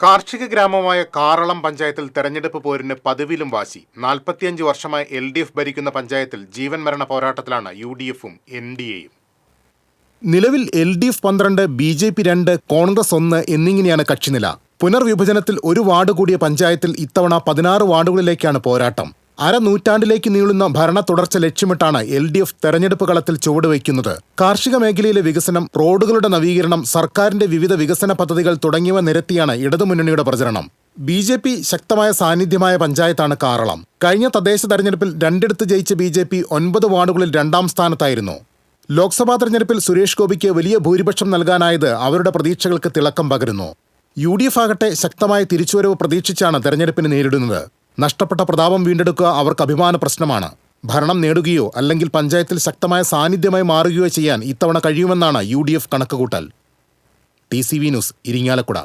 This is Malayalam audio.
കാർഷിക ഗ്രാമമായ കാറളം പഞ്ചായത്തിൽ തെരഞ്ഞെടുപ്പ് പോരിന് പതിവിലും വാശി. നാൽപ്പത്തിയഞ്ച് വർഷമായി എൽ ഡി എഫ് ഭരിക്കുന്ന പഞ്ചായത്തിൽ ജീവൻ മരണ പോരാട്ടത്തിലാണ് യു ഡി എഫും എൻ ഡി എയും. നിലവിൽ എൽ ഡി എഫ് പന്ത്രണ്ട് ബി ജെ പി രണ്ട് കോൺഗ്രസ് ഒന്ന് എന്നിങ്ങനെയാണ് കക്ഷിനില. പുനർവിഭജനത്തിൽ ഒരു വാർഡ് കൂടിയ പഞ്ചായത്തിൽ ഇത്തവണ പതിനാറ് വാർഡുകളിലേക്കാണ് പോരാട്ടം. അരനൂറ്റാണ്ടിലേക്ക് നീളുന്ന ഭരണ തുടർച്ച ലക്ഷ്യമിട്ടാണ് എൽ ഡി എഫ് തെരഞ്ഞെടുപ്പ് കളത്തിൽ ചുവടുവയ്ക്കുന്നത് കാർഷിക മേഖലയിലെ വികസനം റോഡുകളുടെ നവീകരണം സർക്കാരിന്റെ വിവിധ വികസന പദ്ധതികൾ തുടങ്ങിയവ നിരത്തിയാണ് ഇടതുമുന്നണിയുടെ പ്രചരണം. ബി ജെ പി ശക്തമായ സാന്നിധ്യമായ പഞ്ചായത്താണ് കാറളം കഴിഞ്ഞ തദ്ദേശ തെരഞ്ഞെടുപ്പിൽ രണ്ടിടത്ത് ജയിച്ച ബി ജെ പി ഒൻപത് വാർഡുകളിൽ രണ്ടാം സ്ഥാനത്തായിരുന്നു. ലോക്സഭാ തെരഞ്ഞെടുപ്പിൽ സുരേഷ് ഗോപിക്ക് വലിയ ഭൂരിപക്ഷം നൽകാനായത് അവരുടെ പ്രതീക്ഷകൾക്ക് തിളക്കം പകരുന്നു. യു ഡി എഫ് ആകട്ടെ ശക്തമായ തിരിച്ചുവരവ് പ്രതീക്ഷിച്ചാണ് തെരഞ്ഞെടുപ്പിന് നേരിടുന്നത്. നഷ്ടപ്പെട്ട പ്രതാപം വീണ്ടെടുക്കുക അവർക്ക് അഭിമാന പ്രശ്നമാണ്. ഭരണം നേടുകയോ അല്ലെങ്കിൽ പഞ്ചായത്തിൽ ശക്തമായ സാന്നിധ്യമായി മാറുകയോ ചെയ്യാൻ ഇത്തവണ കഴിയുമെന്നാണ് യു ഡി എഫ് കണക്കുകൂട്ടൽ. T C V news Irinjalakuda.